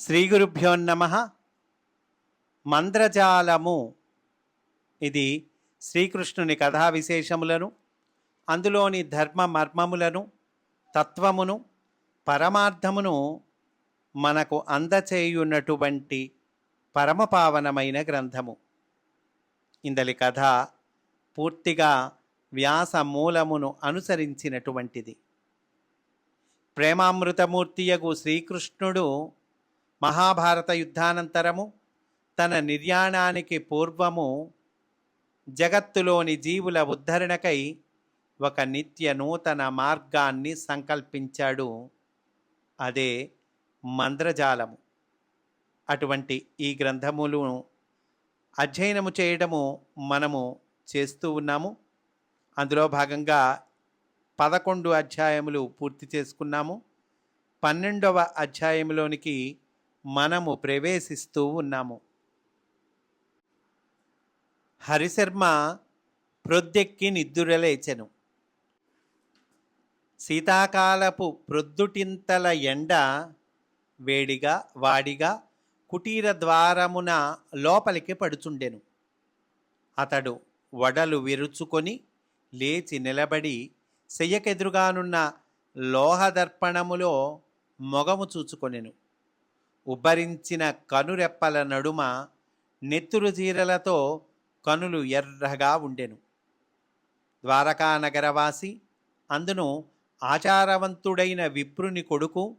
శ్రీ గురుభ్యో నమ. మంద్రజాలము. ఇది శ్రీకృష్ణుని కథా విశేషములను అందులోని ధర్మ మర్మములను తత్వమును పరమార్థమును మనకు అందచేయున్నటువంటి పరమపావనమైన గ్రంథము. ఇందలి కథ పూర్తిగా వ్యాస మూలమును అనుసరించినటువంటిది. ప్రేమామృతమూర్తియగు శ్రీకృష్ణుడు మహాభారత యుద్ధానంతరము తన నిర్యాణానికి పూర్వము జగత్తులోని జీవుల ఉద్ధరణకై ఒక నిత్య నూతన మార్గాన్ని సంకల్పించాడు. అదే మంద్రజాలము. అటువంటి ఈ గ్రంథములను అధ్యయనము చేయడము మనము చేస్తూ ఉన్నాము. అందులో భాగంగా పదకొండు అధ్యాయములు పూర్తి చేసుకున్నాము. పన్నెండవ అధ్యాయంలోనికి మనము ప్రవేశిస్తూ ఉన్నాము. హరిశర్మ ప్రొద్దెక్కి నిద్దురలేచెను శీతాకాలపు ప్రొద్దుటింతల ఎండ వేడిగా వాడిగా కుటీర ద్వారమున లోపలికి పడుచుండెను. అతడు వడలు విరుచుకొని లేచి నిలబడి సెయ్యకెదురుగానున్న లోహదర్పణములో మొగము చూచుకొనెను. ఉబ్బరించిన కనురెప్పల నడుమ నెత్తురు చీరలతో కనులు ఎర్రగా ఉండెను. ద్వారకా నగరవాసి అందును ఆచారవంతుడైన విప్రుని కొడుకు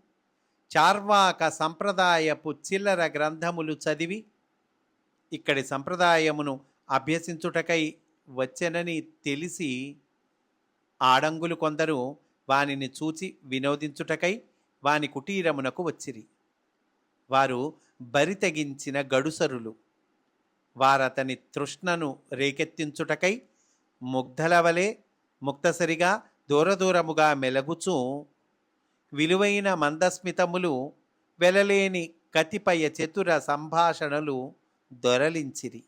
చార్వాక సంప్రదాయపు చిల్లర గ్రంథములు చదివి ఇక్కడి సంప్రదాయమును అభ్యసించుటకై వచ్చెనని తెలిసి ఆడంగులు కొందరు వానిని చూచి వినోదించుటకై వాని కుటీరమునకు వచ్చిరి. వారు బరి తెగించిన గడుసరులు. వారతని తృష్ణను రేకెత్తించుటకై ముగ్ధలవలే ముక్తసరిగా దూరదూరముగా మెలగుచూ విలువైన మందస్మితములు వెలలేని కతిపయ చతుర సంభాషణలు దొరలించిరి.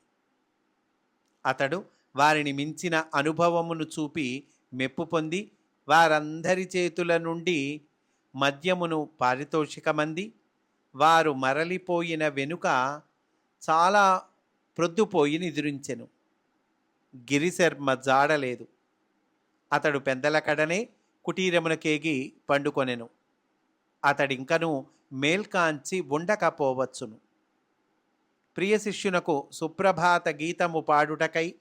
అతడు వారిని మించిన అనుభవమును చూపి మెప్పు పొంది వారందరి చేతుల నుండి మద్యమును పారితోషికమంది వారు మరలిపోయిన వెనుక చాలా ప్రొద్దుపోయి నిద్రించెను. గిరిశర్మ జాడలేదు. అతడు పెద్దల కడనే కుటీరమునకేగి పండుకొనెను. అతడింకను మేల్కాంచి ఉండకపోవచ్చును. ప్రియ శిష్యునకు సుప్రభాత గీతము పాడుటకై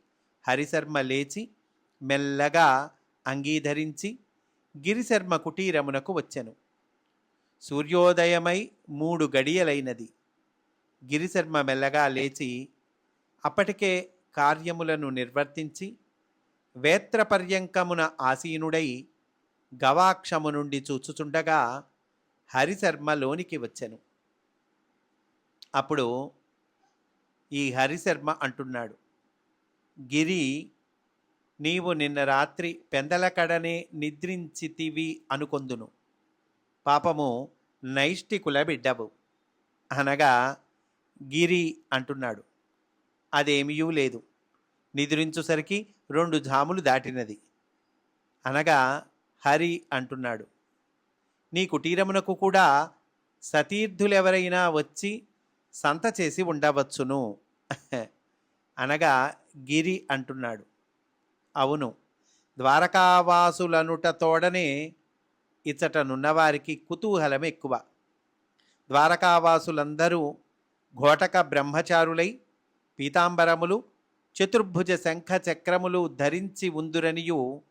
హరిశర్మ లేచి మెల్లగా అంగీధరించి గిరిశర్మ కుటీరమునకు వచ్చెను. సూర్యోదయమై మూడు గడియలైనది. గిరిశర్మ మెల్లగా లేచి అప్పటికే కార్యములను నిర్వర్తించి వేత్రపర్యంకమున ఆసీనుడై గవాక్షము నుండి చూచుచుండగా హరిశర్మ లోనికి వచ్చెను. అప్పుడు ఈ హరిశర్మ అంటున్నాడు గిరి నీవు నిన్న రాత్రి పెందలకడనే నిద్రించితివి అనుకొందును. పాపము నైష్టికుల బిడ్డవు అనగా గిరి అంటున్నాడు. అదేమియూ లేదు. నిద్రించుసరికి రెండు జాములు దాటినది. అనగా హరి అంటున్నాడు. నీ కుటీరమునకు కూడా సతీర్థులెవరైనా వచ్చి సంత చేసి ఉండవచ్చును. అనగా గిరి అంటున్నాడు. అవును ద్వారకావాసులనుట తోడనే ఇచ్చటనున్నవారికి కుతూహలం ఎక్కువ. ద్వారకావాసులందరూ ఘోటక బ్రహ్మచారులై పీతాంబరములు చతుర్భుజ శంఖ చక్రములు ధరించి ఉందురనియు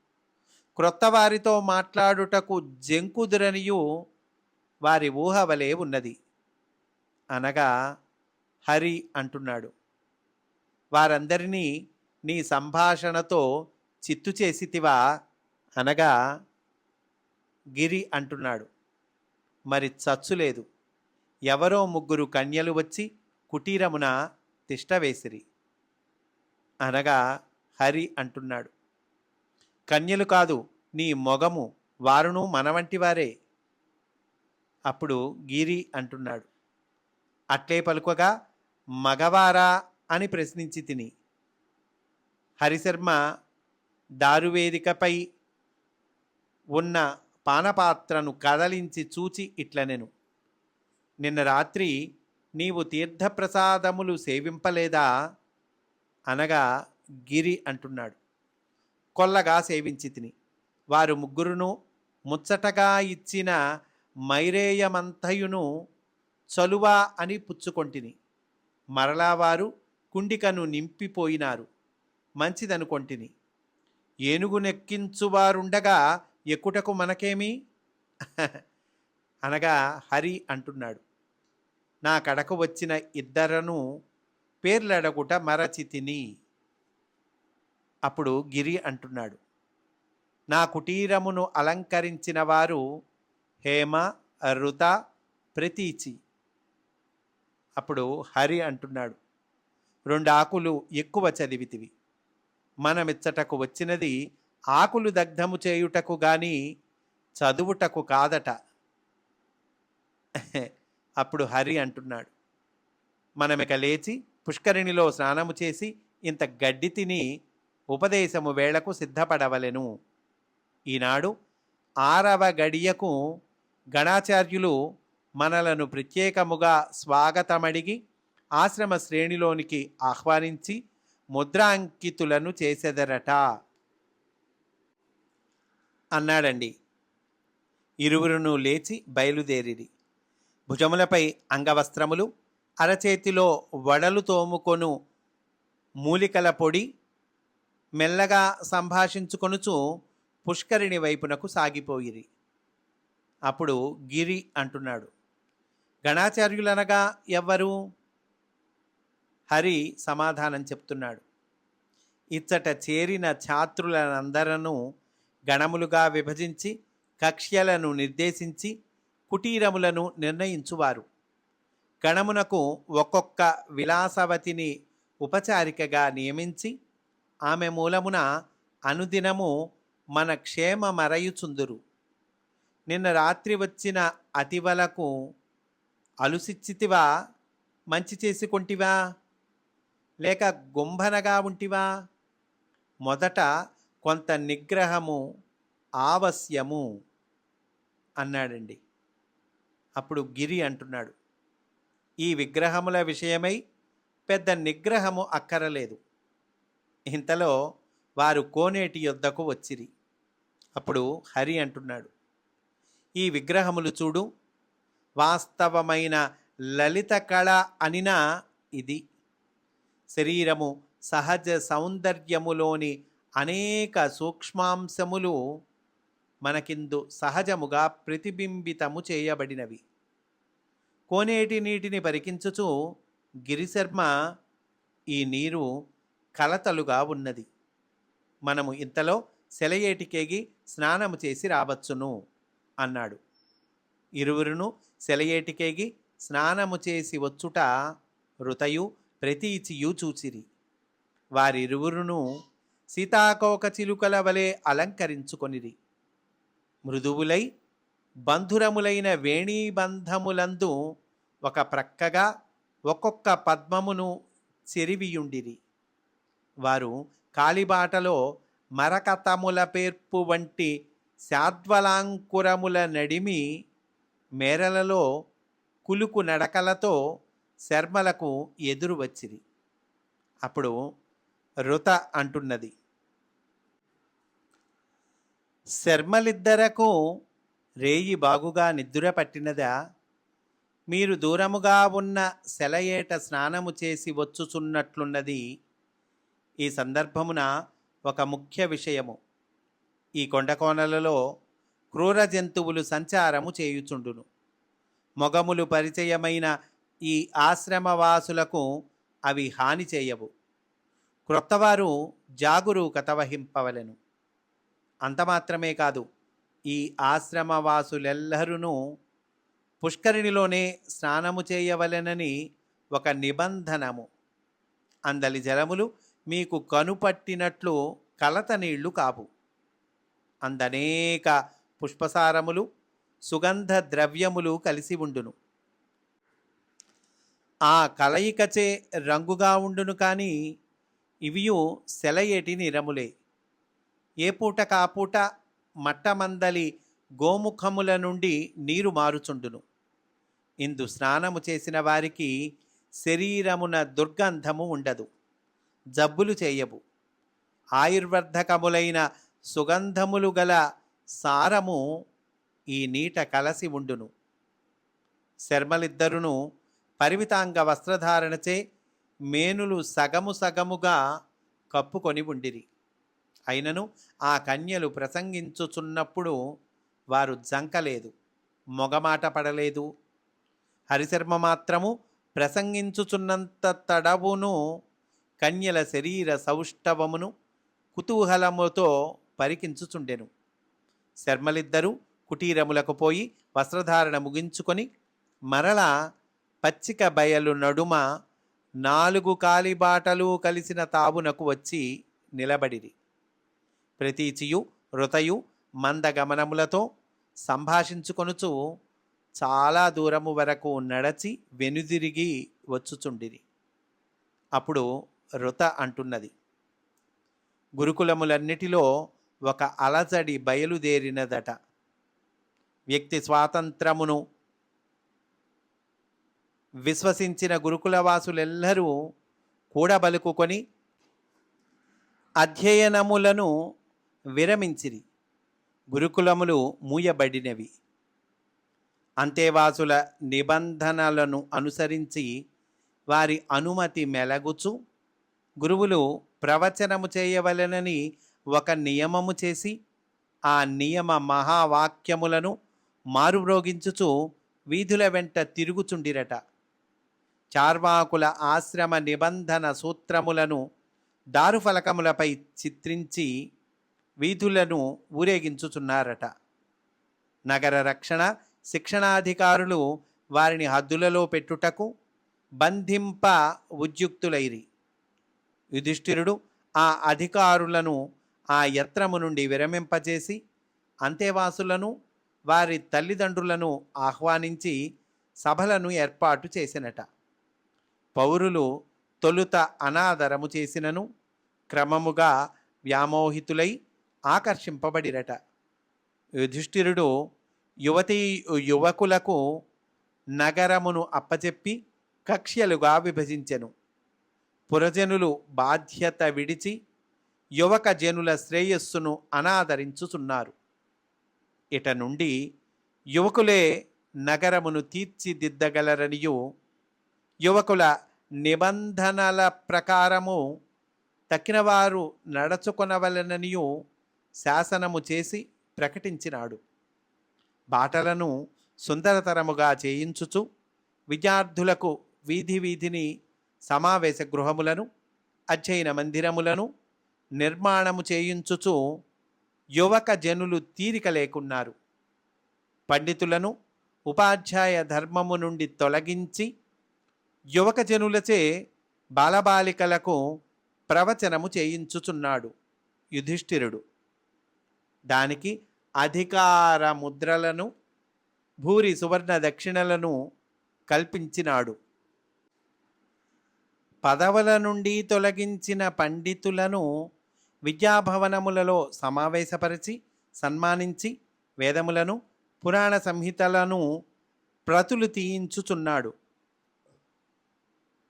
క్రొత్త వారితో మాట్లాడుటకు జంకుదురనియు వారి ఊహ వలె ఉన్నది. అనగా హరి అంటున్నాడు. వారందరినీ నీ సంభాషణతో చిత్తు చేసితివా? అనగా గిరి అంటున్నాడు. మరి చచ్చులేదు ఎవరో ముగ్గురు కన్యలు వచ్చి కుటీరమున తిష్టవేసిరి అనగా హరి అంటున్నాడు. కన్యలు కాదు నీ మొగము వారును మన అప్పుడు గిరి అంటున్నాడు. అట్లే పలుకగా మగవారా అని ప్రశ్నించి తిని. హరిశర్మ దారువేదికపై ఉన్న పానపాత్రను కదలించి చూచి ఇట్లనెను నిన్న రాత్రి నీవు తీర్థప్రసాదములు సేవింపలేదా? అనగా గిరి అంటున్నాడు. కొల్లగా సేవించి తిని. వారు ముగ్గురును ముచ్చటగా ఇచ్చిన మైరేయమంతయును చలువా అని పుచ్చుకొంటిని మరలా వారు కుండికను నింపిపోయినారు. మంచిదనుకొంటిని ఏనుగు నెక్కించువారుండగా ఎక్కుటకు మనకేమి? అనగా హరి అంటున్నాడు. నా కడకు వచ్చిన ఇద్దరను పేర్లడగుట మరచి తిని అప్పుడు గిరి అంటున్నాడు. నా కుటీరమును అలంకరించిన వారు హేమ రుత ప్రతీచి. అప్పుడు హరి అంటున్నాడు. రెండు ఆకులు ఎక్కువ చదివితివి. మనమిచ్చటకు వచ్చినది ఆకులు దగ్ధము చేయుటకు గాని చదువుటకు కాదట. అప్పుడు హరి అంటున్నాడు మనమిక లేచి పుష్కరిణిలో స్నానము చేసి ఇంత గడ్డి తిని ఉపదేశము వేళకు సిద్ధపడవలెను. ఈనాడు ఆరవ గడియకు గణాచార్యులు మనలను ప్రత్యేకముగా స్వాగతమడిగి ఆశ్రమ శ్రేణిలోనికి ఆహ్వానించి ముద్రాంకితులను చేసెదరట. అన్నాడండి. ఇరువురును లేచి బయలుదేరిరి. భుజములపై అంగవస్త్రములు అరచేతిలో వడలు తోముకొను మూలికల పొడి మెల్లగా సంభాషించుకొనుచు పుష్కరిణి వైపునకు సాగిపోయిరి. అప్పుడు గిరి అంటున్నాడు గణాచార్యులనగా ఎవ్వరు? హరి సమాధానం చెప్తున్నాడు ఇచ్చట చేరిన ఛాత్రులనందరను గణములుగా విభజించి కక్ష్యలను నిర్దేశించి కుటీరములను నిర్ణయించువారు. గణమునకు ఒక్కొక్క విలాసవతిని ఉపచారికగా నియమించి ఆమె మూలమున అనుదినము మన క్షేమమరయుచుందురు. నిన్న రాత్రి వచ్చిన అతివలకు అలుసిచ్చితివా? మంచి చేసుకుంటివా? లేక గుంభనగా ఉంటివా? మొదట కొంత నిగ్రహము ఆవశ్యము అన్నాడండి. అప్పుడు గిరి అంటున్నాడు ఈ విగ్రహముల విషయమై పెద్ద నిగ్రహము అక్కరలేదు. ఇంతలో వారు కోనేటి యొద్దకు వచ్చిరి. అప్పుడు హరి అంటున్నాడు ఈ విగ్రహములు చూడు వాస్తవమైన లలిత కళ అనినా ఇది. శరీరము సహజ సౌందర్యములోని అనేక సూక్ష్మాంశములు మనకిందు సహజముగా ప్రతిబింబితము చేయబడినవి. కోనేటి నీటిని పరికించుచు గిరిశర్మ ఈ నీరు కలతలుగా ఉన్నది. మనము ఇంతలో సెలయేటికేగి స్నానము చేసి రావచ్చును అన్నాడు. ఇరువురును సెలయేటికేగి స్నానము చేసి వచ్చుట రుతయు ప్రతీచియు చూచిరి. వారిరువురును సీతాకోక చిలుకల వలె అలంకరించుకొనిరి. మృదువులై బంధురములైన వేణీబంధములందు ఒక ప్రక్కగా ఒక్కొక్క పద్మమును చెరివియుండిరి. వారు కాలిబాటలో మరకతముల పేర్పు వంటి శాద్వలాంకురముల నడిమి మేరలలో కులుకు నడకలతో శర్మలకు ఎదురు వచ్చిరి అప్పుడు రుత అంటున్నది. శర్మలిద్దరకు రేయి బాగుగా నిద్ర పట్టినదా? మీరు దూరముగా ఉన్న సెలయేట స్నానము చేసి వచ్చుచున్నట్లున్నది. ఈ సందర్భమున ఒక ముఖ్య విషయము. ఈ కొండకోనలలో క్రూర జంతువులు సంచారము చేయుచుండును. మొగములు పరిచయమైన ఈ ఆశ్రమవాసులకు అవి హాని చేయవు. క్రొత్తవారు జాగురూకత వహింపవలెను. అంత మాత్రమే కాదు ఈ ఆశ్రమవాసులెల్లరూ పుష్కరిణిలోనే స్నానము చేయవలెనని ఒక నిబంధనము. అందలి జలములు మీకు కనుపట్టినట్లు కలత నీళ్ళు కావు. అందనేక పుష్పసారములు సుగంధ ద్రవ్యములు కలిసి ఉండును. ఆ కలయికచే రంగుగా ఉండును కానీ ఇవియు సెలయేటి నిరములే. ఏ పూట కాపూట మట్టమందలి గోముఖముల నుండి నీరు మారుచుండును. ఇందు స్నానము చేసిన వారికి శరీరమున దుర్గంధము ఉండదు. జబ్బులు చేయవు ఆయుర్వర్ధకములైన సుగంధములు గల సారము ఈ నీట కలసి ఉండును. శర్మలిద్దరును పరిమితాంగ వస్త్రధారణచే మేనులు సగము సగముగా కప్పుకొని ఉండిరి. అయినను ఆ కన్యలు ప్రసంగించుచున్నప్పుడు వారు జంకలేదు మొగమాట పడలేదు. హరిశర్మ మాత్రము ప్రసంగించుచున్నంత తడవును కన్యల శరీర సౌష్ఠవమును కుతూహలముతో పరికించుచుండెను. శర్మలిద్దరూ కుటీరములకు పోయి వస్త్రధారణ ముగించుకొని మరల పచ్చిక బయలు నడుమ నాలుగు కాలిబాటలు కలిసిన తావునకు వచ్చి నిలబడిరి. ప్రతీచియు రుతయు మందగమనములతో సంభాషించుకొనుచు చాలా దూరము వరకు నడచి వెనుదిరిగి వచ్చుచుండిరి. అప్పుడు రుత అంటున్నది గురుకులములన్నిటిలో ఒక అలజడి బయలుదేరినదట. వ్యక్తి స్వాతంత్రమును విశ్వసించిన గురుకులవాసులెల్లరూ కూడబలుకుకొని అధ్యయనములను విరమించిరి. గురుకులములు మూయబడినవి. అంతేవాసుల నిబంధనలను అనుసరించి వారి అనుమతి మెలగుచు గురువులు ప్రవచనము చేయవలెనని ఒక నియమము చేసి ఆ నియమ మహావాక్యములను మారుమ్రోగించుచు వీధుల వెంట తిరుగుచుండిరట. చార్వాకుల ఆశ్రమ నిబంధన సూత్రములను దారుఫలకములపై చిత్రించి వీధులను ఊరేగించుచున్నారట. నగర రక్షణ శిక్షణాధికారులు వారిని హద్దులలో పెట్టుటకు బంధింప ఉద్యుక్తులైరి. యుధిష్ఠిరుడు ఆ అధికారులను ఆ యత్రము నుండి విరమింపజేసి అంతేవాసులను వారి తల్లిదండ్రులను ఆహ్వానించి సభలను ఏర్పాటు చేసినట. పౌరులు తొలుత అనాదరము చేసినను క్రమముగా వ్యామోహితులై ఆకర్షింపబడిరట. యుధిష్ఠిరుడు యువతీ యువకులకు నగరమును అప్పచెప్పి కక్ష్యలుగా విభజించెను. పురజనులు బాధ్యత విడిచి యువక జనుల శ్రేయస్సును అనాదరించుచున్నారు. ఇట నుండి యువకులే నగరమును తీర్చిదిద్దగలరనియు యువకుల నిబంధనల ప్రకారము తక్కినవారు నడచుకొనవలననియు శాసనము చేసి ప్రకటించినాడు. బాటలను సుందరతరముగా చేయించుచు విద్యార్థులకు వీధి వీధిని సమావేశ గృహములను అధ్యయన మందిరములను నిర్మాణము చేయించుచు యువక జనులు తీరిక లేకున్నారు. పండితులను ఉపాధ్యాయ ధర్మము నుండి తొలగించి యువక జనులచే బాలబాలికలకు ప్రవచనము చేయించుచున్నాడు యుధిష్ఠిరుడు. దానికి అధికార ముద్రలను భూరి సువర్ణ దక్షిణలను కల్పించినాడు. పదవుల నుండి తొలగించిన పండితులను విద్యాభవనములలో సమావేశపరిచి సన్మానించి వేదములను పురాణ సంహితలను ప్రతులు తీయించుచున్నాడు.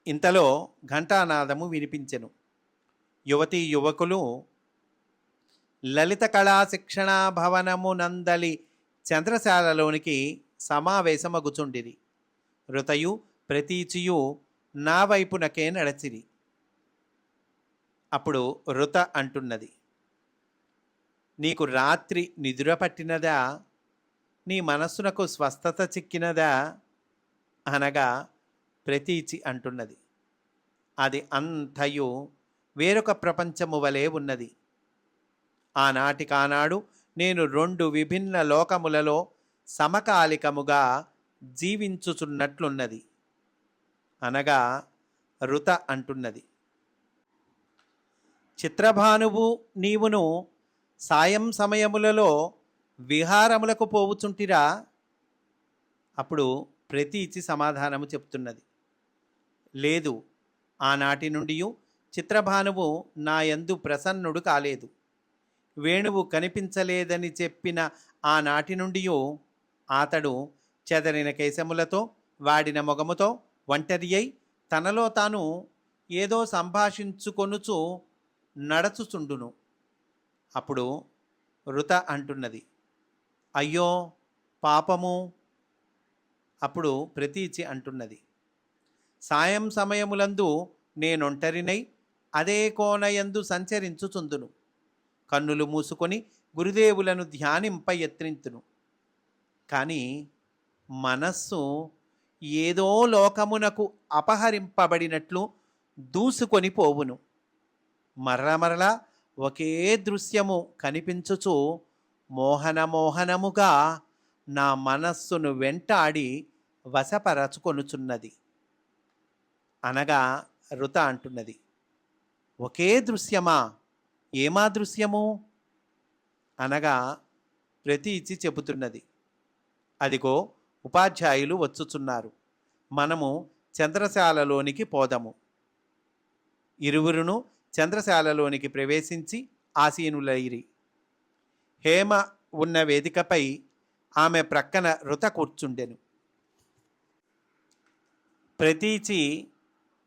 ఇంతలో ఘంటానాదము వినిపించెను. యువతీ యువకులు లలిత కళా శిక్షణా భవనము నందలి చంద్రశాలలోనికి సమావేశమగుచుండిరి. రుతయు ప్రతీచియు నా వైపునకే నడచిరి. అప్పుడు రుత అంటున్నది నీకు రాత్రి నిదుర పట్టినదా? నీ మనస్సునకు స్వస్థత చిక్కినదా? అనగా ప్రతీచి అంటున్నది. అది అంతయు వేరొక ప్రపంచము వలె ఉన్నది. ఆనాటికానాడు నేను రెండు విభిన్న లోకములలో సమకాలికముగా జీవించుచున్నట్లున్నది. అనగా రుత అంటున్నది. చిత్రభానువు నీవును సాయం సమయములలో విహారములకు పోవుచుంటిరా? అప్పుడు ప్రతీచి సమాధానము చెప్తున్నది. లేదు. ఆనాటి నుండి చిత్రభానువు నా యందు ప్రసన్నుడు కాలేదు. వేణువు కనిపించలేదని చెప్పిన ఆనాటి నుండి అతడు చెదరిన కేశములతో వాడిన మొగముతో ఒంటరి అయి తనలో తాను ఏదో సంభాషించుకొనుచు నడచుచుండును. అప్పుడు రుత అంటున్నది అయ్యో పాపము? అప్పుడు ప్రతీచి అంటున్నది సాయం సమయములందు నేనొంటరినై అదే కోనయందు సంచరించుచుందును. కన్నులు మూసుకొని గురుదేవులను ధ్యానింప యత్నింతును. కానీ మనస్సు ఏదో లోకమునకు అపహరింపబడినట్లు దూసుకొని పోవును. మరల మరలా ఒకే దృశ్యము కనిపించుచు మోహన మోహనముగా నా మనస్సును వెంటాడి వశపరచుకొనుచున్నది. అనగా రుత అంటున్నది. ఒకే దృశ్యమా? ఏమా దృశ్యము? అనగా ప్రతీచి చెబుతున్నది. అదిగో ఉపాధ్యాయులు వచ్చుచున్నారు. మనము చంద్రశాలలోనికి పోదము. ఇరువురును చంద్రశాలలోనికి ప్రవేశించి ఆసీనులైరి. హేమ ఉన్న వేదికపై ఆమె ప్రక్కన రుత కూర్చుండెను. ప్రతీచి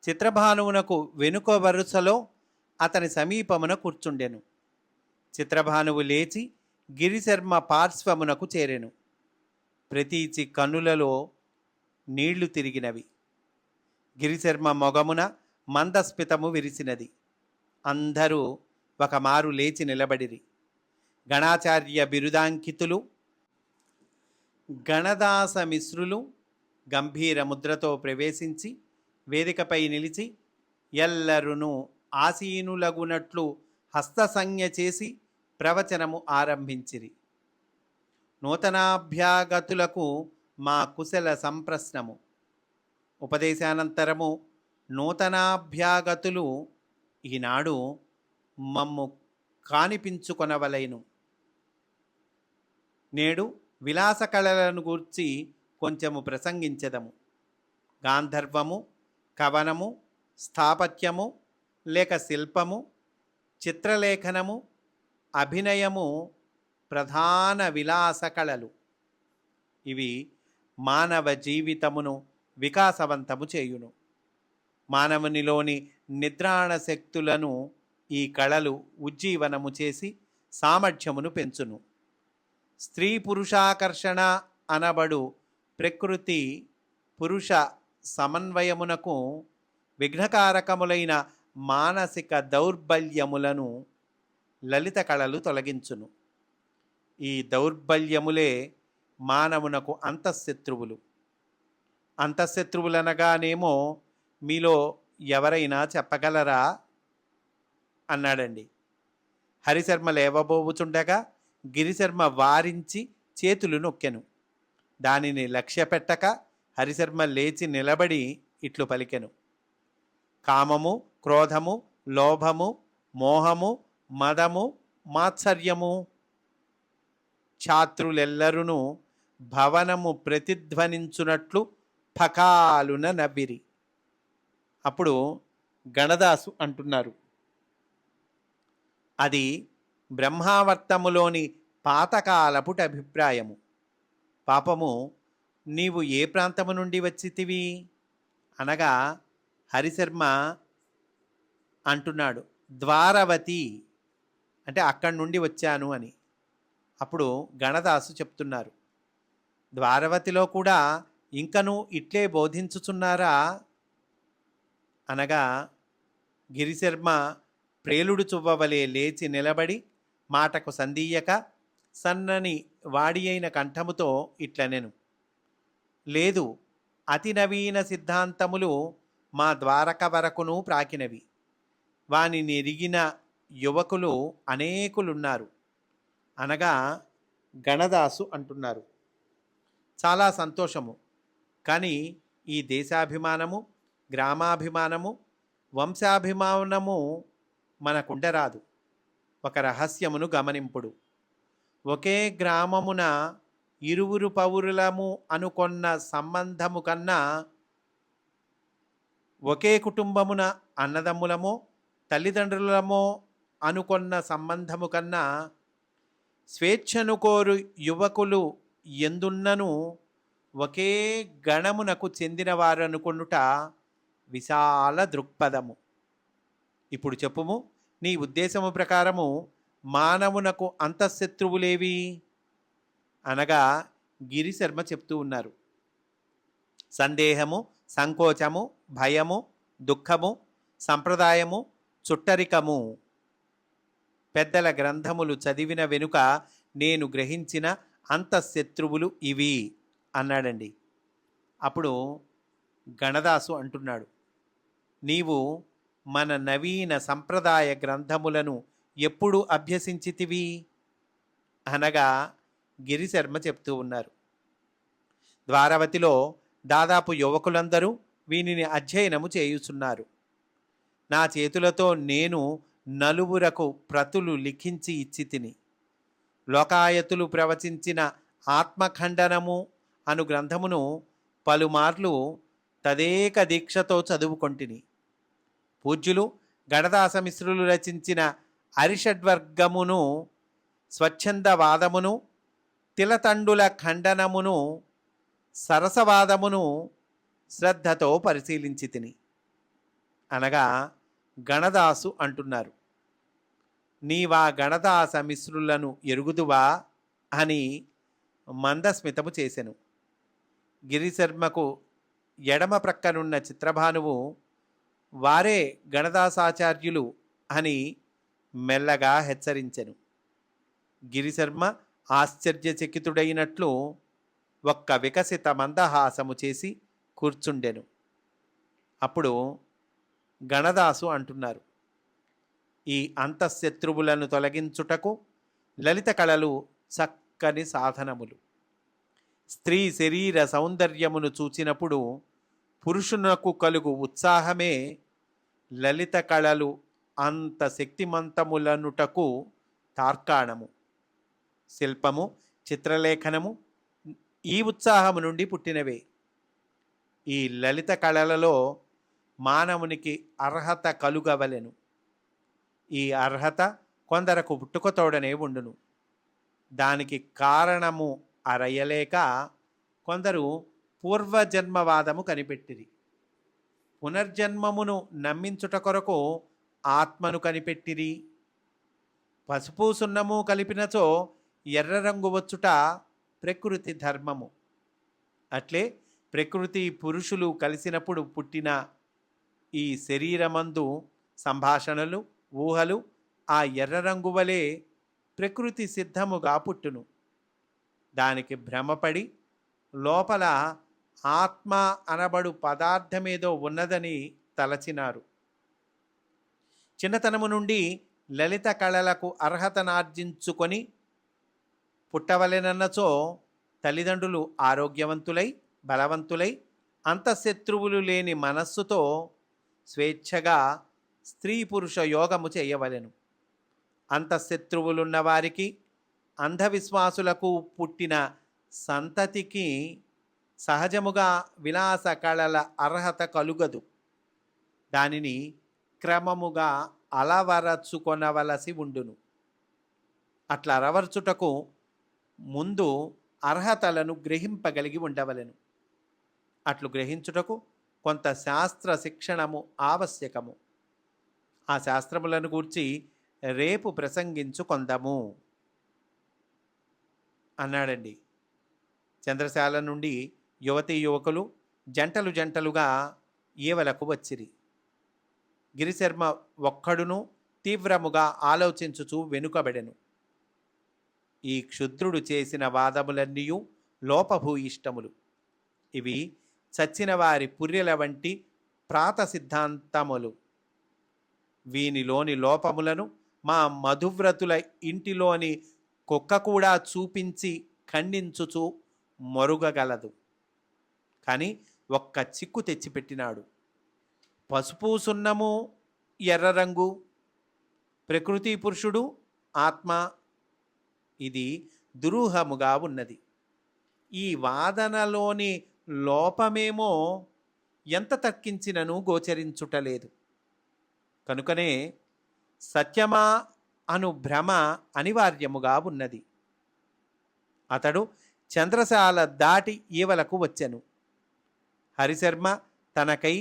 చిత్రభానువునకు వెనుక వరుసలో అతని సమీపమున కూర్చుండెను. చిత్రభానువు లేచి గిరిశర్మ పార్శ్వమునకు చేరెను. ప్రతీచి కన్నులలో నీళ్ళు తిరిగినవి. గిరిశర్మ మొగమున మందస్మితము విరిసినది. అందరూ ఒక మారు లేచి నిలబడిరి. గణాచార్య బిరుదాంకితులు గణదాస మిశ్రులు గంభీర ముద్రతో ప్రవేశించి వేదికపై నిలిచి ఎల్లరును ఆసీనులగునట్లు హస్తసంజ్ఞ చేసి ప్రవచనము ఆరంభించిరి. నూతనాభ్యాగతులకు మా కుశల సంప్రశ్నము. ఉపదేశానంతరము నూతనాభ్యాగతులు ఈనాడు మమ్ము కానిపించుకొనవలైను. నేడు విలాస కళలను గూర్చి కొంచెము ప్రసంగించదము. గాంధర్వము కవనము స్థాపత్యము లేక శిల్పము చిత్రలేఖనము అభినయము ప్రధాన విలాస కళలు ఇవి మానవ జీవితమును వికాసవంతము చేయును. మానవునిలోని నిద్రాణ శక్తులను ఈ కళలు ఉజ్జీవనము చేసి సామర్థ్యమును పెంచును. స్త్రీ పురుషాకర్షణ అనబడు ప్రకృతి పురుష సమన్వయమునకు విఘ్నకారకములైన మానసిక దౌర్బల్యములను లలిత కళలు తొలగించును. ఈ దౌర్బల్యములే మానవునకు అంతఃశత్రువులు. అంతఃశత్రువులనగానేమో మీలో ఎవరైనా చెప్పగలరా? అన్నాడండి. హరిశర్మ లేవబోవుచుండగా గిరిశర్మ వారించి చేతులు నొక్కెను. దానిని లక్ష్య పెట్టక హరిశర్మ లేచి నిలబడి ఇట్లు పలికెను. కామము క్రోధము లోభము మోహము మదము మాత్సర్యము. ఛాత్రులెల్లరును భవనము ప్రతిధ్వనించునట్లు ఫకాలున నవ్విరి. అప్పుడు గణదాసు అంటున్నారు అది బ్రహ్మావర్తములోని పాతకాలపుట అభిప్రాయము. పాపము నీవు ఏ ప్రాంతము నుండి వచ్చితివి? అనగా హరిశర్మ అంటున్నాడు ద్వారవతి. అంటే అక్కడి నుండి వచ్చాను అని. అప్పుడు గణదాసు చెప్తున్నారు ద్వారవతిలో కూడా ఇంకను ఇట్లే బోధించుచున్నారా? అనగా గిరిశర్మ ప్రేలుడు చువ్వవలే లేచి నిలబడి మాటకు సందీయక సన్నని వాడి అయిన కంఠముతో ఇట్లనెను. లేదు అతి నవీన సిద్ధాంతములు మా ద్వారక వరకును ప్రాకినవి. వానిని ఎరిగిన యువకులు అనేకులున్నారు. అనగా గణదాసు అంటున్నారు. చాలా సంతోషము. కానీ ఈ దేశాభిమానము గ్రామాభిమానము వంశాభిమానము మనకుండరాదు ఒక రహస్యమును గమనింపుడు. ఒకే గ్రామమున ఇరువురు పౌరులము అనుకొన్న సంబంధము కన్నా ఒకే కుటుంబమున అన్నదమ్ములమో తల్లిదండ్రులమో అనుకొన్న సంబంధము కన్నా స్వేచ్ఛను కోరు యువకులు ఎందున్నను ఒకే గణమునకు చెందినవారు అనుకొనుట విశాల దృక్పథము. ఇప్పుడు చెప్పుము నీ ఉద్దేశము ప్రకారము మానవునకు అంతఃశత్రువులేవి? అనగా గిరిశర్మ చెప్తూ ఉన్నారు. సందేహము సంకోచము భయము దుఃఖము సంప్రదాయము చుట్టరికము. పెద్దల గ్రంథములు చదివిన వెనుక నేను గ్రహించిన అంతఃశత్రువులు ఇవి అన్నాడండి. అప్పుడు గణదాసు అంటున్నాడు నీవు మన నవీన సంప్రదాయ గ్రంథములను ఎప్పుడు అభ్యసించితివి? అనగా గిరిశర్మ చెప్తూ ఉన్నారు. ద్వారవతిలో దాదాపు యువకులందరూ వీనిని అధ్యయనము చేయుచున్నారు. నా చేతులతో నేను నలుగురకు ప్రతులు లిఖించి ఇచ్చి తిని లోకాయతులు ప్రవచించిన ఆత్మఖండనము అను గ్రంథమును పలుమార్లు తదేక దీక్షతో చదువుకొంటిని. పూజ్యులు గణదాసమిశ్రులు రచించిన అరిషడ్వర్గమును స్వచ్ఛందవాదమును తిలతండుల ఖండనమును సరసవాదమును శ్రద్ధతో పరిశీలించి తిని. అనగా గణదాసు అంటున్నారు. నీవా గణదాస మిశ్రులను ఎరుగుదువా అని మందస్మితము చేసెను. గిరిశర్మకు ఎడమ ప్రక్కనున్న చిత్రభానువు వారే గణదాసాచార్యులు అని మెల్లగా హెచ్చరించెను. గిరిశర్మ ఆశ్చర్యచకితుడైనట్లు ఒక్క వికసిత మందహాసము చేసి కూర్చుండెను. అప్పుడు గణదాసు అంటున్నారు ఈ అంతఃశత్రువులను తొలగించుటకు లలిత కళలు చక్కని సాధనములు. స్త్రీ శరీర సౌందర్యమును చూచినప్పుడు పురుషునకు కలుగు ఉత్సాహమే లలిత కళలు అంత శక్తిమంతములనుటకు తార్కాణము. శిల్పము చిత్రలేఖనము ఈ ఉత్సాహము నుండి పుట్టినవే. ఈ లలిత కళలలో మానవునికి అర్హత కలుగవలెను. ఈ అర్హత కొందరకు పుట్టుకతోడనే ఉండును. దానికి కారణము అరయలేక కొందరు పూర్వజన్మవాదము కనిపెట్టిరి. పునర్జన్మమును నమ్మించుట కొరకు ఆత్మను కనిపెట్టిరి. పసుపు సున్నము కలిపినచో ఎర్ర రంగు వచ్చుట ప్రకృతి ధర్మము. అట్లే ప్రకృతి పురుషులు కలిసినప్పుడు పుట్టిన ఈ శరీరమందు సంభాషణలు ఊహలు ఆ ఎర్ర రంగు వలె ప్రకృతి సిద్ధముగా పుట్టును. దానికి భ్రమపడి లోపల ఆత్మ అనబడు పదార్థమేదో ఉన్నదని తలచినారు. చిన్నతనము నుండి లలిత కళలకు అర్హతనార్జించుకొని పుట్టవలెనన్నచో తల్లిదండ్రులు ఆరోగ్యవంతులై బలవంతులై అంతఃశత్రువులు లేని మనస్సుతో స్వేచ్ఛగా స్త్రీ పురుష యోగము చేయవలెను. అంతఃశత్రువులున్న వారికి అంధవిశ్వాసులకు పుట్టిన సంతతికి సహజముగా విలాస కళల అర్హత కలుగదు. దానిని క్రమముగా అలవరచుకొనవలసి ఉండును. అట్లా అరవర్చుటకు ముందు అర్హతలను గ్రహింపగలిగి ఉండవలెను. అట్లు గ్రహించుటకు కొంత శాస్త్ర శిక్షణము ఆవశ్యకము. ఆ శాస్త్రములను గూర్చి రేపు ప్రసంగించుకొందము అన్నాడండి. చంద్రశాల నుండి యువతీ యువకులు జంటలు జంటలుగా ఈవలకు వచ్చిరి. గిరిశర్మ ఒక్కడును తీవ్రముగా ఆలోచించుచూ వెనుకబడెను. ఈ క్షుద్రుడు చేసిన వాదములన్నీ లోపభూయిష్టములు. ఇవి చచ్చిన వారి పుర్రెల వంటి ప్రాత సిద్ధాంతములు. వీనిలోని లోపములను మా మధువ్రతుల ఇంటిలోని కుక్క కూడా చూపించి ఖండించుచు మరుగగలదు. కానీ ఒక్క చిక్కు తెచ్చిపెట్టినాడు. పసుపు సున్నము ఎర్ర రంగు ప్రకృతి పురుషుడు ఆత్మ ఇది దురూహముగా ఉన్నది. ఈ వాదనలోని లోపమేమో ఎంత తక్కించినను గోచరించుటలేదు కనుకనే సత్యమా అను భ్రమ అనివార్యముగా ఉన్నది. అతడు చంద్రశాల దాటి ఈవలకు వచ్చెను. హరిశర్మ తనకై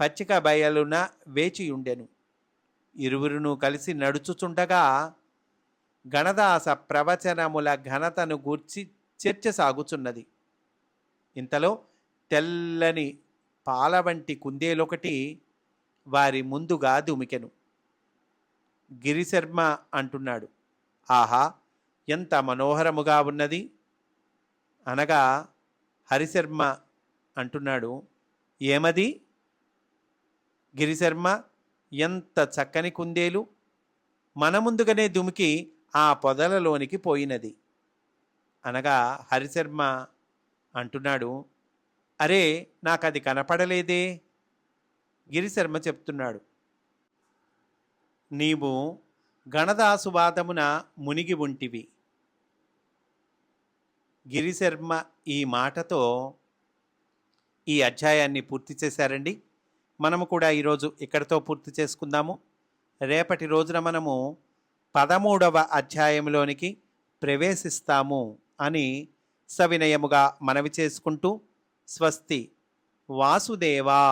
పచ్చిక బయలున వేచియుండెను. ఇరువురును కలిసి నడుచుచుండగా గణదాస ప్రవచనముల ఘనతను గూర్చి చర్చ సాగుచున్నది. ఇంతలో తెల్లని పాల వంటి కుందేలొకటి వారి ముందుగా దుమికెను గిరిశర్మ అంటున్నాడు ఆహా ఎంత మనోహరముగా ఉన్నది! అనగా హరిశర్మ అంటున్నాడు ఏమది? గిరిశర్మ ఎంత చక్కని కుందేలు! మన ముందుగానే దుమికి ఆ పొదలలోనికి పోయినది. అనగా హరిశర్మ అంటున్నాడు అరే నాకు అది కనపడలేదే. గిరిశర్మ చెప్తున్నాడు నీవు గణదాసువాదమున మునిగి ఉంటివి. గిరిశర్మ ఈ మాటతో ఈ అధ్యాయాన్ని పూర్తి చేశారండి. మనము కూడా ఈరోజు ఇక్కడితో పూర్తి చేసుకుందాము. రేపటి రోజున మనము పదమూడవ అధ్యాయంలోనికి ప్రవేశిస్తాము అని సవినయముగా మనవి చేసుకుంటూ స్వస్తి. వాసుదేవా!